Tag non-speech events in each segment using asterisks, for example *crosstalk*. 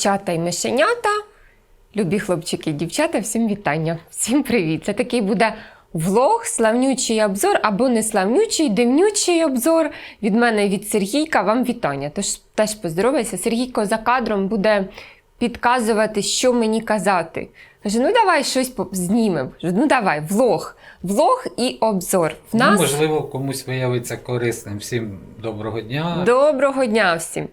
Мишенята і мишенята. Любі хлопчики і дівчата, всім вітання, всім привіт! Це такий буде влог, славнючий обзор або не славнючий, дивнючий обзор від мене від Сергійка. Вам вітання. Тож теж поздоровайся. Сергійко за кадром буде підказувати, що мені казати. Каже, ну давай щось знімемо. Ну давай, влог. Влог і обзор. В нас... Ну, можливо, комусь виявиться корисним. Всім доброго дня. Доброго дня всім.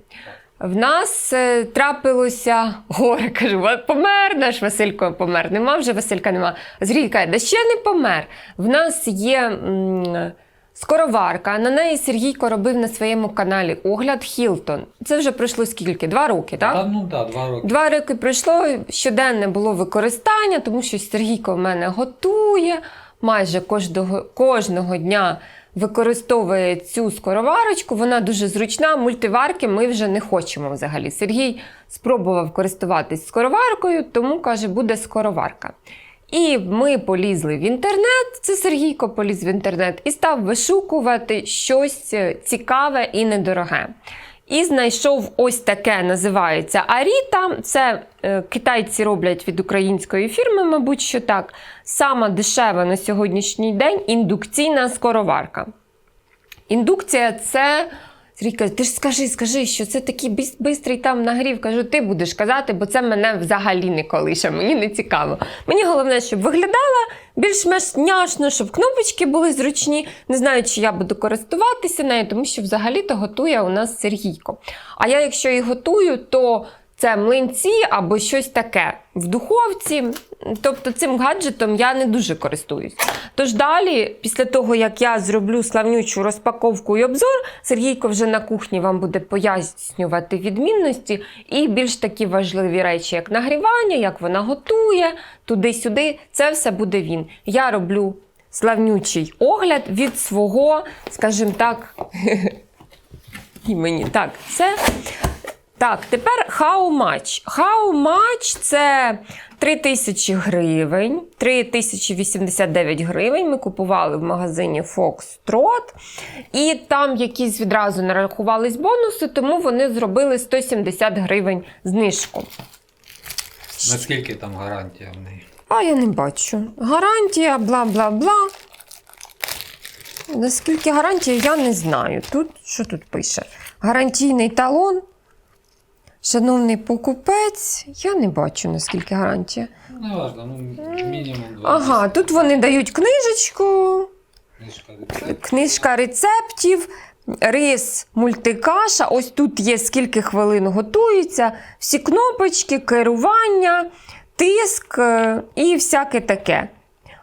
В нас е, трапилося горе, *laughs* кажу, помер наш Василько помер. Нема вже Василька нема. Зрій каже, да ще не помер. В нас є м, скороварка. На неї Сергійко робив на своєму каналі огляд Хілтон. Це вже пройшло скільки? Два роки, так? Та, ну так, два роки. Два роки пройшло, щоденне було використання, тому що Сергійко в мене готує майже кожного, кожного дня використовує цю скороварочку. Вона дуже зручна. Мультиварки ми вже не хочемо взагалі. Сергій спробував користуватись скороваркою, тому каже, буде скороварка. І ми полізли в інтернет. Це Сергійко поліз в інтернет і став вишукувати щось цікаве і недороге. І знайшов ось таке, називається Аріта. Це е, китайці роблять від української фірми, мабуть, що так. Сама дешева на сьогоднішній день індукційна скороварка. Індукція це. Сергій каже, ти ж скажи, скажи, що це такий бис- бистрий там нагрів. Кажу, ти будеш казати, бо це мене взагалі не колише, мені не цікаво. Мені головне, щоб виглядала більш-менш няшно, щоб кнопочки були зручні. Не знаю, чи я буду користуватися нею, тому що взагалі-то готує у нас Сергійко. А я, якщо і готую, то це млинці або щось таке в духовці. Тобто цим гаджетом я не дуже користуюсь. Тож далі, після того, як я зроблю славнючу розпаковку і обзор, Сергійко вже на кухні вам буде пояснювати відмінності і більш такі важливі речі, як нагрівання, як вона готує, туди-сюди. Це все буде він. Я роблю славнючий огляд від свого, скажімо так, *laughs* імені. Так, це так, тепер how much? How much – це 3 тисячі гривень, 3 тисячі 89 гривень. Ми купували в магазині Foxtrot. І там якісь відразу нарахувались бонуси, тому вони зробили 170 гривень знижку. Наскільки там гарантія в неї? А я не бачу. Гарантія, бла бла бла. Наскільки гарантія, я не знаю. Тут що тут пише? Гарантійний талон. Шановний покупець, я не бачу, наскільки гарантія. Ну, Не важливо, ну мінімум два. Ага, тут вони дають книжечку, Книжка рецепт. книжка рецептів, рис, мультикаша. Ось тут є скільки хвилин готується, всі кнопочки, керування, тиск е, і всяке таке.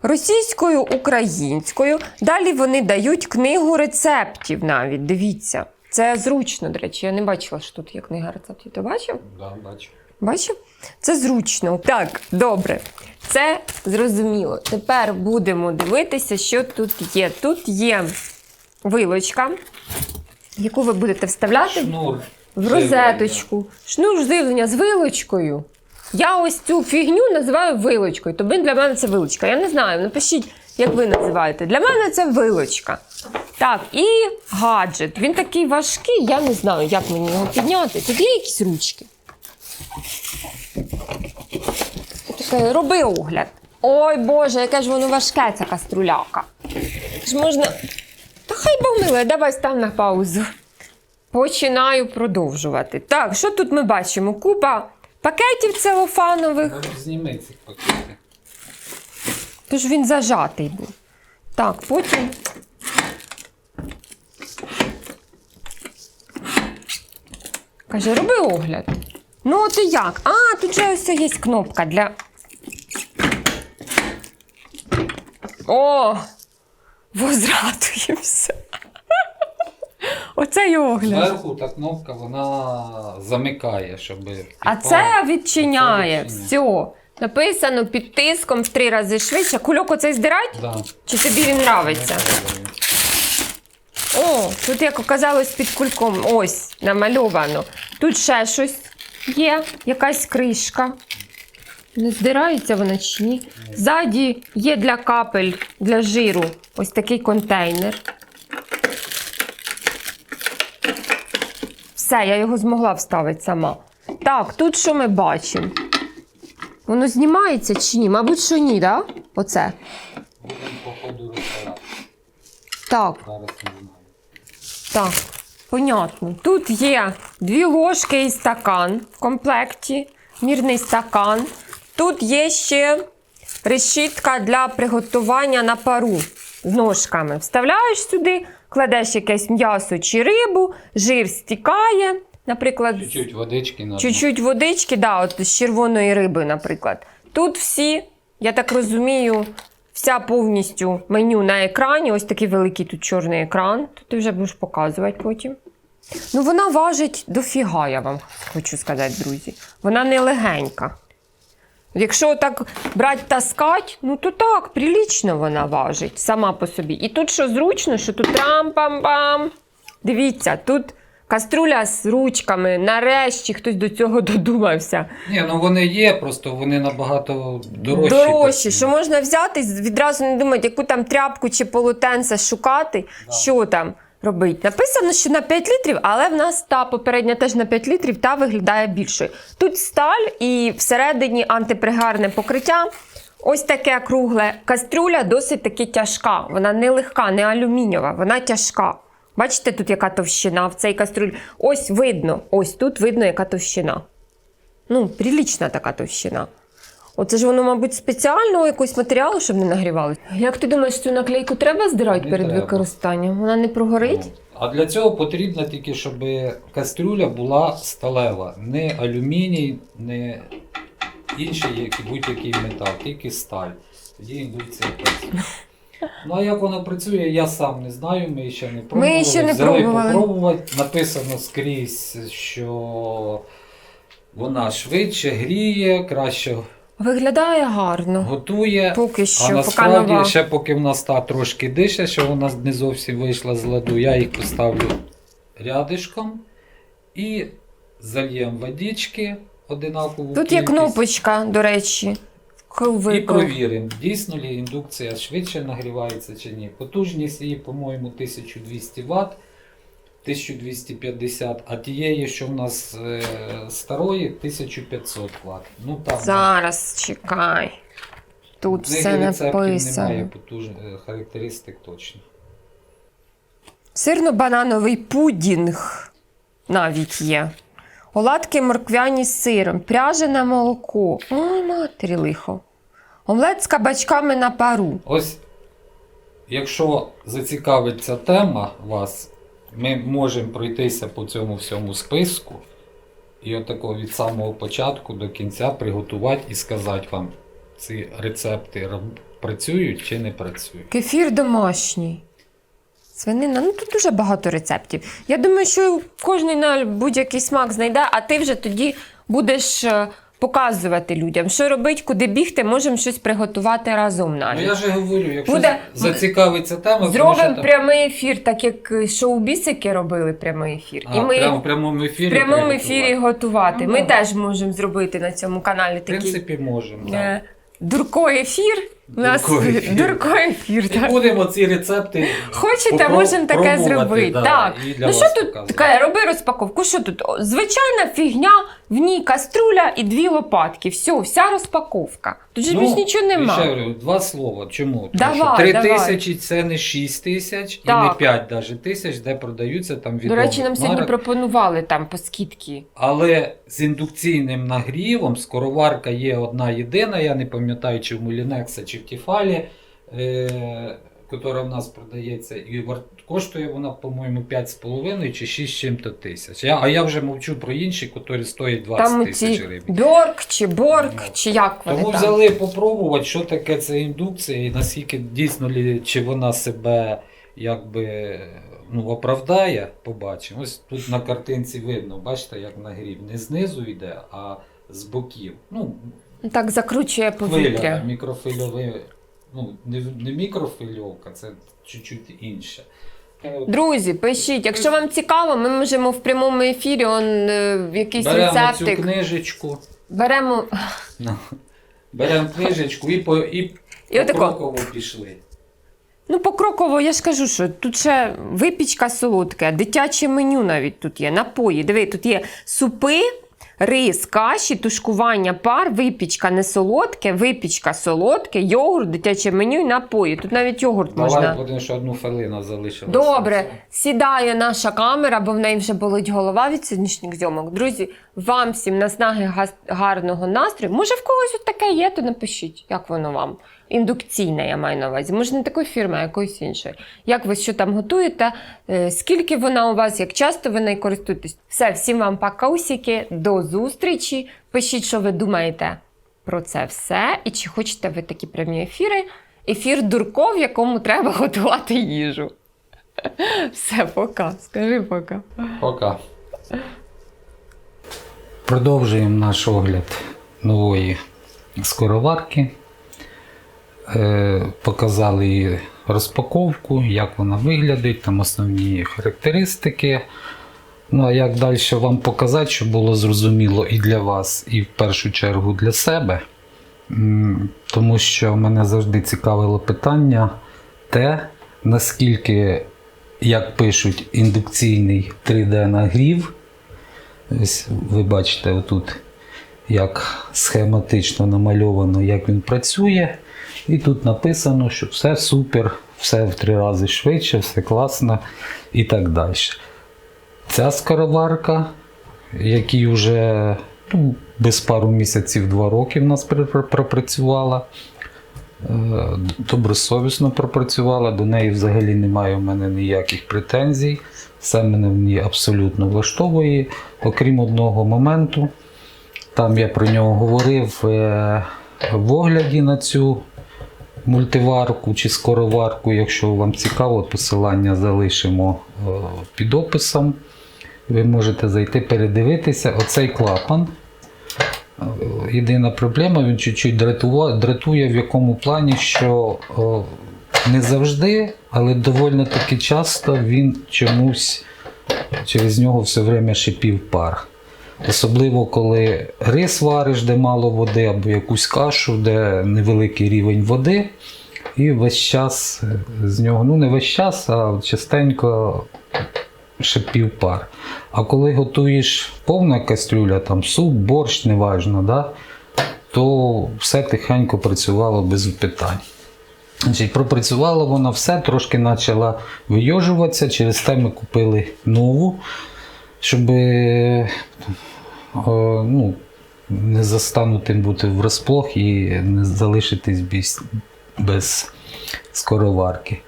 Російською, українською. Далі вони дають книгу рецептів навіть. Дивіться. Це зручно, до речі. Я не бачила, що тут є книга рецептів. Ти бачив? Да, бачу. Бачив? Це зручно. Так, добре. Це зрозуміло. Тепер будемо дивитися, що тут є. Тут є вилочка, яку ви будете вставляти Шнур. в розеточку. Шнур живлення з вилочкою. Я ось цю фігню називаю вилочкою. Тобі для мене це вилочка. Я не знаю. Напишіть, як ви називаєте. Для мене це вилочка. Так, і гаджет. Він такий важкий, я не знаю, як мені його підняти. Тут є якісь ручки. Таке, роби огляд. Ой Боже, яке ж воно важке, ця каструляка. Ж можна. Та хай Бог милує, давай став на паузу. Починаю продовжувати. Так, що тут ми бачимо? Купа пакетів целофанових. Зніми ці пакети. Тож він зажатий був. Так, потім. Каже, роби огляд. Ну, от і як? А, тут же ось є кнопка для. О! Возвратуємося. *laughs* Оце і огляд. Зверху та кнопка вона замикає, щоб. А це відчиняє. Це відчиняє. Все. Написано під тиском в три рази швидше. Кульок оцей здирать? Да. Чи тобі він нравиться? О, тут, як оказалось, під кульком ось намальовано. Тут ще щось є, якась кришка. Не здирається вона чи ні? Ззаді є для капель, для жиру ось такий контейнер. Все, я його змогла вставити сама. Так, тут що ми бачимо? Воно знімається чи ні? Мабуть, що ні, так? Да? Оце. Будемо по ходу розбирати. Так, так. Понятно. Тут є дві ложки і стакан в комплекті, мірний стакан. Тут є ще решітка для приготування на пару з ножками. Вставляєш сюди, кладеш якесь м'ясо чи рибу, жир стікає. Наприклад, Чуть-чуть водички на Чуть-чуть водички, да, от з червоної риби, наприклад. Тут всі, я так розумію, вся повністю меню на екрані. Ось такий великий тут чорний екран. Тут ти вже будеш показувати потім. Ну, вона важить дофіга, я вам хочу сказати, друзі. Вона не легенька. Якщо так брати таскать, ну то так, прилічно вона важить сама по собі. І тут що зручно, що тут трам-пам-пам. Дивіться, тут каструля з ручками. Нарешті хтось до цього *laughs* додумався. Ні, ну вони є, просто вони набагато дорожчі. Дорожчі, що можна взяти, відразу не думати, яку там тряпку чи полотенце шукати, Да. що там робити. Написано, що на 5 літрів, але в нас та попередня теж на 5 літрів, та виглядає більшою. Тут сталь і всередині антипригарне покриття. Ось таке кругле кастрюля, досить таки тяжка. Вона не легка, не алюмінієва, вона тяжка. Бачите, тут яка товщина в цій кастрюлі. Ось видно, ось тут видно, яка товщина. Ну, прилічна така товщина. Оце ж воно, мабуть, спеціального якогось матеріалу, щоб не нагрівалося. Як ти думаєш, цю наклейку треба здирати Не перед треба. використанням? Вона не прогорить? А для цього потрібно тільки, щоб кастрюля була сталева. Не алюміній, не інший як- будь-який метал, тільки сталь. Тоді індукція працює. Ну а як воно працює, я сам не знаю, ми ще не пробували. ще не Взяли пробували. попробувати. Написано скрізь, що вона швидше гріє, краще Виглядає гарно. готує. Поки що, а поки насправді, нова. ще поки в нас та трошки дише, що вона не зовсім вийшла з ладу, я їх поставлю рядишком і зальємо водички одинакову. Тут є кількість, кнопочка, до речі. І Круви. провіримо, дійсно ли індукція швидше нагрівається чи ні. Потужність її, по-моєму, 1200 Вт. 1250, а тієї, що в нас е, старої, 1500 Вт. Ну, там, Зараз чекай. Тут в них все рецептів немає написано. потуж... е, характеристик точно. Сирно-банановий пудінг навіть є. Оладки морквяні з сиром, пряжене молоко. Ой, матері лихо. Омлет з кабачками на пару. Ось, якщо зацікавить ця тема вас, ми можемо пройтися по цьому всьому списку і отако від самого початку до кінця приготувати і сказати вам, ці рецепти працюють чи не працюють. Кефір домашній. Свинина, ну тут дуже багато рецептів. Я думаю, що кожен на будь-який смак знайде, а ти вже тоді будеш е, показувати людям, що робити, куди бігти, можемо щось приготувати разом Ну я ж говорю, якщо Буде- зацікавить ця тема, Зробимо там- прямий ефір, так як шоу-бісики робили прямий ефір. а, і ми прямо в прямому ефірі. в прямому ефірі готувати. Ну, Ми да. теж можемо зробити на цьому каналі В принципі, можемо. е, дурко ефір. У нас Дурко *laughs* ефір. І так. будемо ці рецепти. Хочете, можемо таке зробити. да, так. і для Ну що тут показувати. таке? Роби розпаковку. Що тут? Звичайна фігня, в ній каструля і дві лопатки. Все, вся розпаковка. Тут же більш нічого нема. Ну, Ще говорю, два слова. Чому? Тому Давай, що 3 давай. тисячі це не 6 тисяч і Так. не 5 навіть тисяч, де продаються там До речі, нам сьогодні марок. пропонували там по скидці. Але з індукційним нагрівом скороварка є одна єдина, я не пам'ятаю, чи в Мулінекса, чи в Тіфалі, е- яка в нас продається, і коштує вона, по-моєму, 5,5 чи 6 чим-то тисяч. Я, а я вже мовчу про інші, які стоять 20 Там тисяч гривень. Бьорк чи Борг, Ну, чи як вони Тому там. взяли попробувати, що таке ця індукція, і наскільки дійсно чи вона себе якби ну, оправдає, побачимо. Ось тут на картинці видно, бачите, як нагрів. Не знизу йде, а з боків. Ну, Так закручує хвиля, повітря. мікрофильовий. Ну, не, не мікрофильовка, це чуть-чуть інше. Е, Друзі, пишіть, якщо вам цікаво, ми можемо в прямому ефірі он, е, якийсь Беремо цю книжечку, Беремо ну, беремо книжечку і, по, і, І отако. покроково пішли. Ну, покроково, я ж кажу, що тут ще випічка солодка, дитяче меню навіть тут є, напої. Диви, тут є супи, рис, каші, тушкування пар, випічка не солодке, випічка солодке, йогурт, дитяче меню і напої. Тут навіть йогурт можна. Давай будемо, що одну хвилину залишилося. Добре, сідає наша камера, бо в неї вже болить голова від сьогоднішніх зйомок. Друзі, вам всім наснаги гарного настрою. Може, в когось от таке є, то напишіть, як воно вам. Індукційне, я маю на увазі. Може, не такої фірми, а якоїсь іншої. Як ви що там готуєте? е, Скільки вона у вас, як часто ви нею користуєтесь? Все, всім вам пакаусики, до зустрічі. Пишіть, що ви думаєте про це все. І чи хочете ви такі прямі ефіри? Ефір дурко, в якому треба *laughs* готувати їжу. Все, пока. Скажи пока. Пока. Продовжуємо наш огляд нової скороварки. Е, показали її розпаковку, як вона виглядить, там основні характеристики. Ну а як далі вам показати, щоб було зрозуміло і для вас, і в першу чергу для себе. Тому що мене завжди цікавило питання те, наскільки, як пишуть, індукційний 3D-нагрів. Ось ви бачите отут, як схематично намальовано, як він працює. І тут написано, що все супер, все в три рази швидше, все класно і так далі. Ця скороварка, якій вже ну, без пару місяців, два роки в нас пр- пр- пропрацювала. е, Добросовісно пропрацювала, до неї взагалі немає у мене ніяких претензій. Все мене в ній абсолютно влаштовує, окрім одного моменту. Там я про нього говорив е, в огляді на цю мультиварку чи скороварку. Якщо вам цікаво, посилання залишимо е, під описом. Ви можете зайти передивитися. Оцей клапан. Е, Єдина проблема, він чуть-чуть дратує в якому плані, що е, не завжди, але доволі таки часто він чомусь через нього все время шипів пар. Особливо, коли рис вариш, де мало води, або якусь кашу, де невеликий рівень води, і весь час з нього, ну не весь час, а частенько шипів пар. А коли готуєш повна кастрюля, там суп, борщ, неважно, да, то все тихенько працювало без питань. Значить, пропрацювало воно все, трошки почала вийожуватися, через те ми купили нову, щоб е, ну, не застанутим бути врасплох і не залишитись без, без скороварки.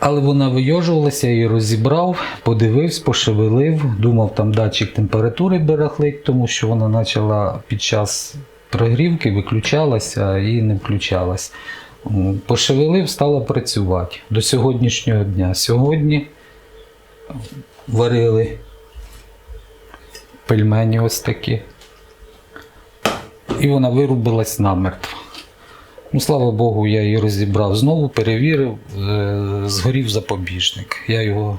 Але вона вийожувалася, я її розібрав, подивився, пошевелив, думав, там датчик температури берехлить, тому що вона почала під час прогрівки виключалася і не включалась. Пошевелив, стала працювати до сьогоднішнього дня. Сьогодні варили пельмені ось такі. І вона вирубилась намертво. Ну, слава Богу, я її розібрав знову, перевірив, е, згорів запобіжник. Я його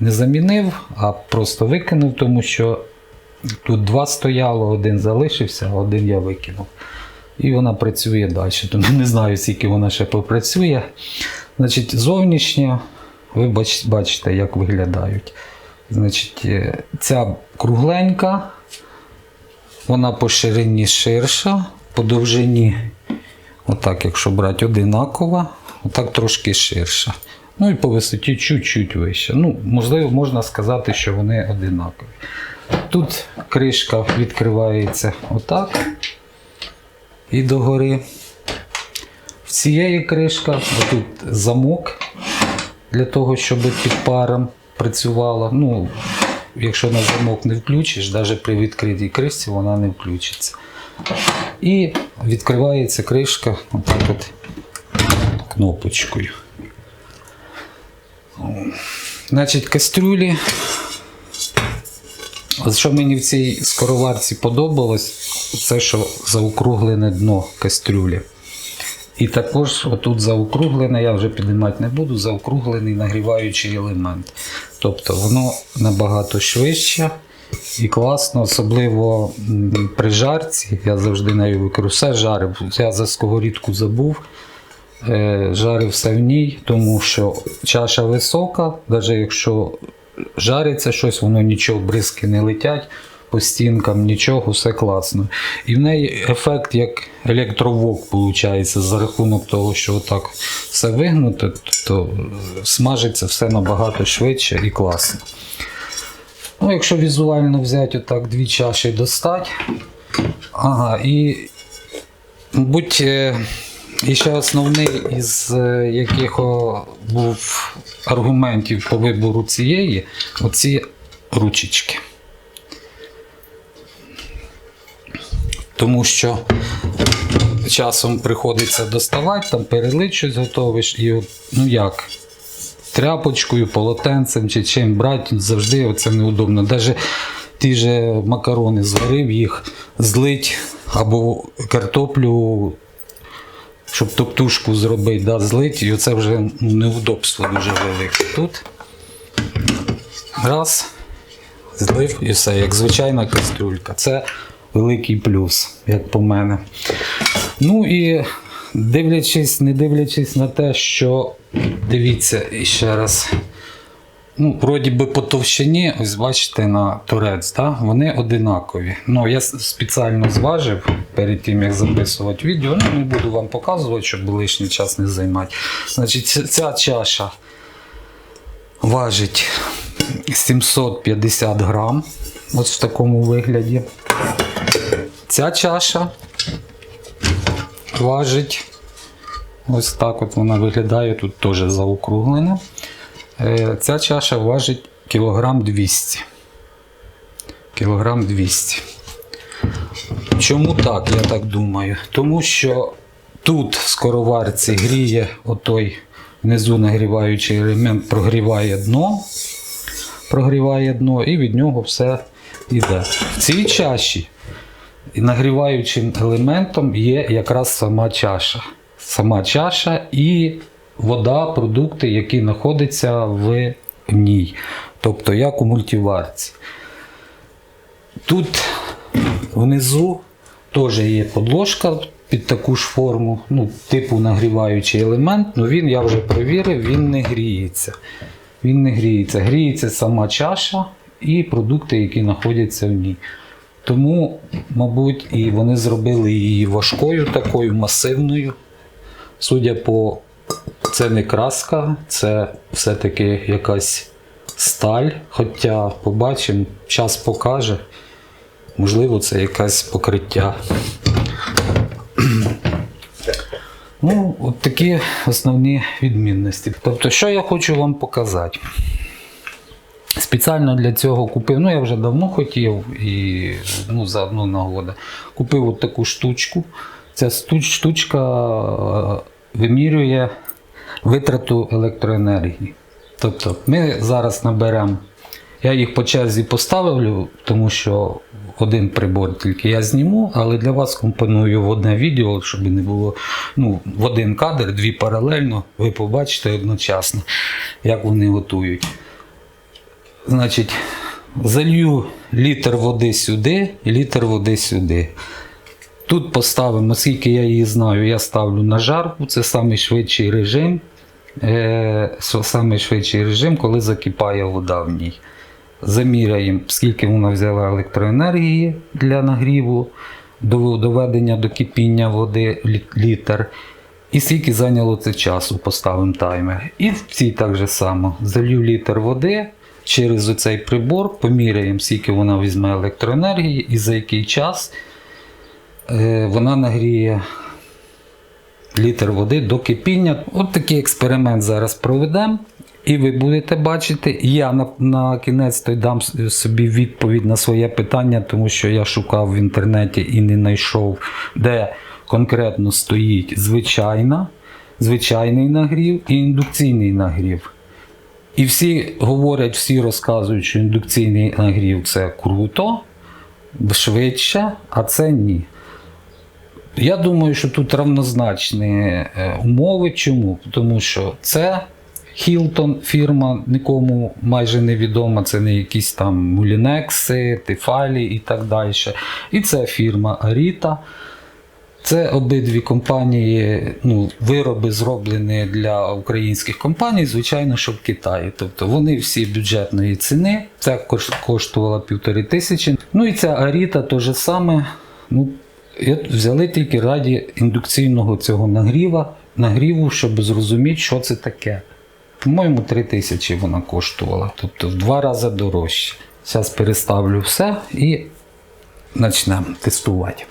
не замінив, а просто викинув, тому що тут два стояло, один залишився, а один я викинув. І вона працює далі. Тому не знаю, скільки вона ще попрацює. Значить, зовнішньо, ви бач- бачите, як виглядають. Значить, е, ця кругленька, вона по ширині ширша, по довжині Отак, якщо брати одинакова, отак трошки ширша. Ну і по висоті чуть-чуть вище. Ну, можливо, можна сказати, що вони одинакові. Тут кришка відкривається отак і догори. В цієї кришка, отут замок для того, щоб під паром працювала. Ну, якщо на замок не включиш, навіть при відкритій кришці вона не включиться. І відкривається кришка от кнопочкою. Значить, кастрюлі. Що мені в цій скороварці подобалось, це що заокруглене дно кастрюлі. І також отут заокруглене, я вже піднімати не буду, заокруглений нагріваючий елемент. Тобто воно набагато швидше і класно, особливо при жарці. Я завжди нею використовую. Все жарив. Я за сковорідку забув. Е, Жарив все в ній, тому що чаша висока, навіть якщо жариться щось, воно нічого, бризки не летять по стінкам, нічого, все класно. І в неї ефект як електровок виходить за рахунок того, що отак все вигнуте, то смажиться все набагато швидше і класно. Ну, якщо візуально взяти отак дві чаші достать. Ага, і мабуть, е, і ще основний із е, яких був аргументів по вибору цієї, оці ручечки. Тому що часом приходиться доставати, там перелить щось готовиш, і ну як, тряпочкою, полотенцем чи чим брати, завжди це неудобно. Навіть ті же макарони зварив їх, злить або картоплю, щоб топтушку зробити, да, злить, і це вже неудобство дуже велике. Тут раз, злив і все, як звичайна кастрюлька. Це великий плюс, як по мене. Ну і дивлячись, не дивлячись на те, що дивіться ще раз. Ну, вроді би по товщині, ось бачите на торець, да? вони одинакові. Ну, я спеціально зважив перед тим, як записувати відео. Ну, не буду вам показувати, щоб лишній час не займати. Значить, ця чаша важить 750 грам. Ось в такому вигляді. Ця чаша важить. Ось так от вона виглядає, тут теж заокруглена. Е, Ця чаша важить кілограм 200. Кілограм 200. Чому так, я так думаю? Тому що тут в скороварці гріє отой внизу нагріваючий елемент, прогріває дно, прогріває дно, і від нього все йде. В цій чаші і нагріваючим елементом є якраз сама чаша. Сама чаша і вода, продукти, які знаходяться в ній. Тобто як у мультиварці. Тут внизу теж є подложка під таку ж форму, ну, типу нагріваючий елемент, але він, я вже перевірив, він не гріється. Він не гріється. Гріється сама чаша і продукти, які знаходяться в ній. Тому, мабуть, і вони зробили її важкою, такою масивною. Судя по це не краска, це все-таки якась сталь. Хоча побачимо, час покаже. Можливо, це якесь покриття. Ну, от такі основні відмінності. Тобто, що я хочу вам показати? Спеціально для цього купив, ну я вже давно хотів і ну, за одну нагоду. Купив от таку штучку. Ця штучка е, вимірює витрату електроенергії. Тобто ми зараз наберемо, я їх по черзі поставлю, тому що один прибор тільки я зніму, але для вас компоную в одне відео, щоб не було ну, в один кадр, дві паралельно, ви побачите одночасно, як вони готують. Значить, залью літр води сюди літр води сюди. Тут поставимо, оскільки я її знаю, я ставлю на жарку, це найшвидший режим. Е, со- режим, коли закипає вода в ній. Заміряємо, скільки вона взяла електроенергії для нагріву, до- доведення до кипіння води літр. І скільки зайняло це часу, поставимо таймер. І в цій так же само. Залью літр води через оцей прибор, поміряємо, скільки вона візьме електроенергії і за який час е, вона нагріє літр води до кипіння. От такий експеримент зараз проведемо. І ви будете бачити, я на, на кінець то й дам собі відповідь на своє питання, тому що я шукав в інтернеті і не знайшов, де конкретно стоїть звичайна, звичайний нагрів і індукційний нагрів. І всі говорять, всі розказують, що індукційний нагрів це круто, швидше, а це ні. Я думаю, що тут равнозначні е, умови. Чому? Тому що це Hilton фірма нікому майже не відома, це не якісь там мулінекси, тефалі і так далі. І це фірма Arita. Це обидві компанії, ну, вироби зроблені для українських компаній, звичайно, що в Китаї. Тобто вони всі бюджетної ціни. Це коштувало півтори тисячі. Ну і ця Аріта теж саме. Ну, взяли тільки раді індукційного цього нагріва, нагріву, щоб зрозуміти, що це таке. По-моєму, 3 тисячі вона коштувала, тобто в два рази дорожче. Зараз переставлю все і почнемо тестувати.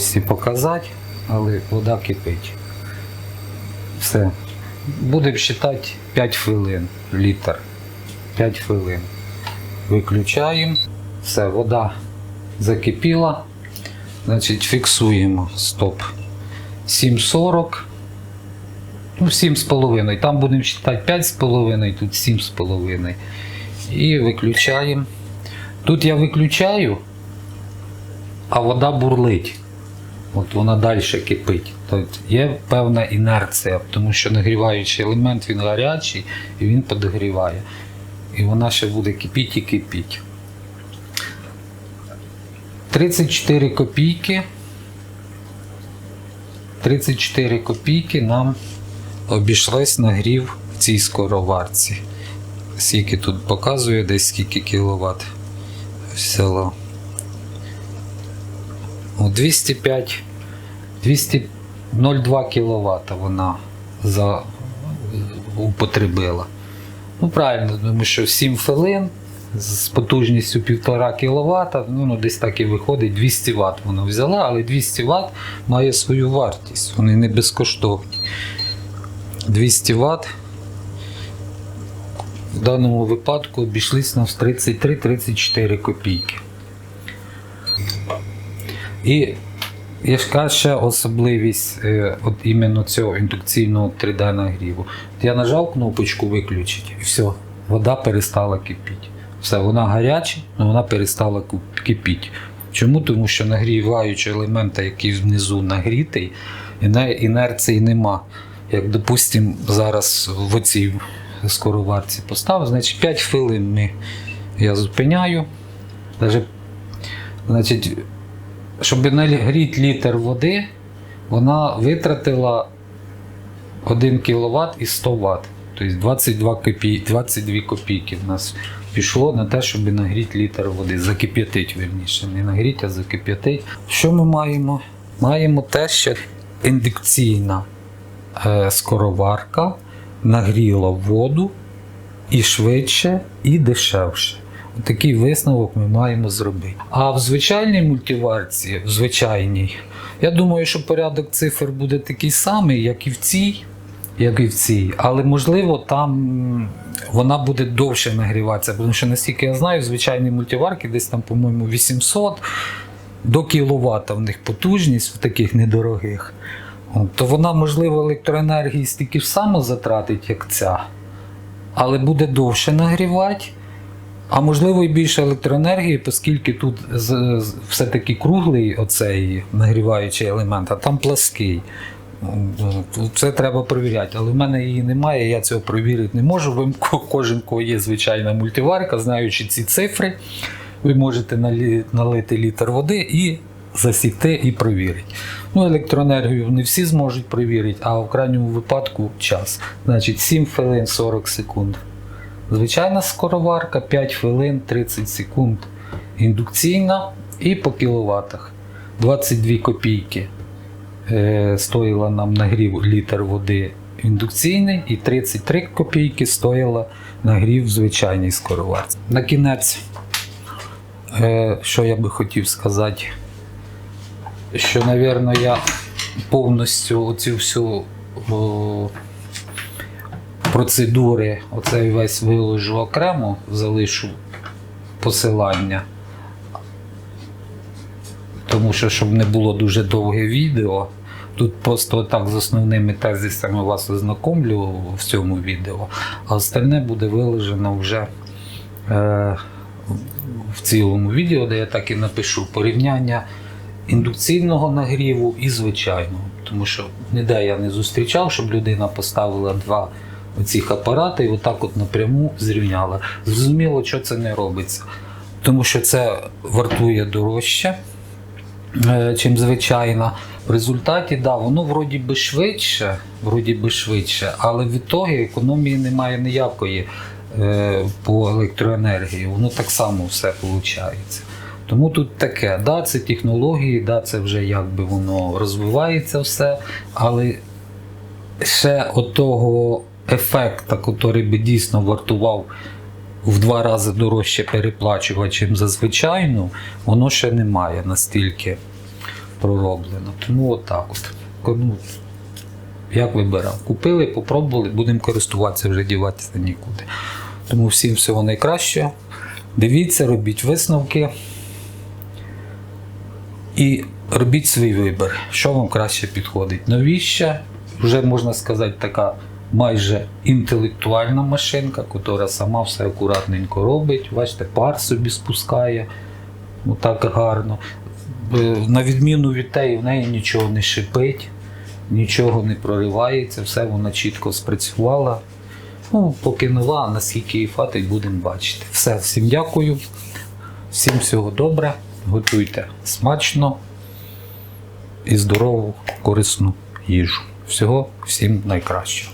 Можливості показати, але вода кипить. Все. Будемо вважати 5 хвилин літр. 5 хвилин. Виключаємо. Все, вода закипіла. Значить, фіксуємо. Стоп. 7,40. Ну, 7,5. Там будемо вважати 5,5, тут 7,5. І виключаємо. Тут я виключаю а вода бурлить. От вона далі кипить. Тобто є певна інерція, тому що нагріваючий елемент він гарячий і він підігріває. І вона ще буде кипіти і кипіти. 34 копійки. 34 копійки нам обійшлось нагрів в цій скороварці. Скільки тут показує, десь скільки кіловат взяло. О, 205, 202 кВт вона за, употребила. Ну, правильно, тому що 7 хвилин з потужністю 1,5 кВт, ну, ну десь так і виходить, 200 Вт вона взяла, але 200 Вт має свою вартість, вони не безкоштовні. 200 Вт в даному випадку обійшлись нас 33-34 копійки. І ж ще особливість е, от іменно цього індукційного 3D нагріву. От Я нажав кнопочку виключити і все, вода перестала кипіти. Все, вона гаряча, але вона перестала кипіти. Чому? Тому що нагріваючий елемент, який внизу нагрітий, іне- інерції нема. Як, допустимо, зараз в оцій скороварці поставив, значить 5 хвилин ми, я зупиняю. Даже, значить, щоб нагріти літр води, вона витратила 1 кВт і 100 Вт. Тобто 22 копійки, 22 копійки в нас пішло на те, щоб нагріти літр води, закип'ятить верніше. Не нагріти, а закип'ятить. Що ми маємо? Маємо те, що індукційна е, скороварка нагріла воду і швидше, і дешевше. Такий висновок ми маємо зробити. А в звичайній мультиварці, в звичайній, я думаю, що порядок цифр буде такий самий, як і в цій, як і в цій. Але можливо там вона буде довше нагріватися, тому що наскільки я знаю, в звичайній мультиварці десь там, по-моєму, 800 до кіловата в них потужність в таких недорогих. То вона, можливо, електроенергії стільки ж само затратить, як ця, але буде довше нагрівати. А можливо і більше електроенергії, оскільки тут все-таки круглий оцей нагріваючий елемент, а там плаский. Це треба перевіряти, але в мене її немає, я цього перевірити не можу. Ви, кожен, кого є звичайна мультиварка, знаючи ці цифри, ви можете налити літр води і засікти і провірити. Ну, електроенергію не всі зможуть перевірити, а в крайньому випадку час. Значить, 7 хвилин 40 секунд. Звичайна скороварка 5 хвилин 30 секунд. Індукційна і по кіловатах. 22 копійки е, стоїла нам нагрів літр води індукційний, і 33 копійки стоїла нагрів звичайній скороварці. На кінець, е, що я би хотів сказати, що, напевно, я повністю оцю всю процедури, оцей весь виложу окремо, залишу посилання. Тому що, щоб не було дуже довге відео, тут просто так з основними тезисами вас ознакомлю в цьому відео, а остальне буде виложено вже е, в цілому відео, де я так і напишу порівняння індукційного нагріву і звичайного. Тому що ніде я не зустрічав, щоб людина поставила два оцих апарати і отак от напряму зрівняла. Зрозуміло, що це не робиться. Тому що це вартує дорожче, е, чим звичайно. В результаті, да, воно вроді би швидше, вроді би швидше, але в ітогі економії немає ніякої е, по електроенергії. Воно так само все виходить. Тому тут таке, да, це технології, да, це вже якби воно розвивається все, але ще отого ефекта, який би дійсно вартував в два рази дорожче переплачувати, чим за звичайну, воно ще немає настільки пророблено. Тому отак от. Ну, як вибирав? Купили, попробували, будемо користуватися, вже діватися нікуди. Тому всім всього найкращого. Дивіться, робіть висновки. І робіть свій вибір, що вам краще підходить. Новіща, вже можна сказати, така майже інтелектуальна машинка, яка сама все акуратненько робить. Бачите, пар собі спускає. Отак гарно. Е, На відміну від теї, в неї нічого не шипить, нічого не проривається, все вона чітко спрацювала. Ну, поки нова, наскільки її хватить, будемо бачити. Все, всім дякую, всім всього добре. Готуйте смачно і здорову, корисну їжу. Всього всім найкращого.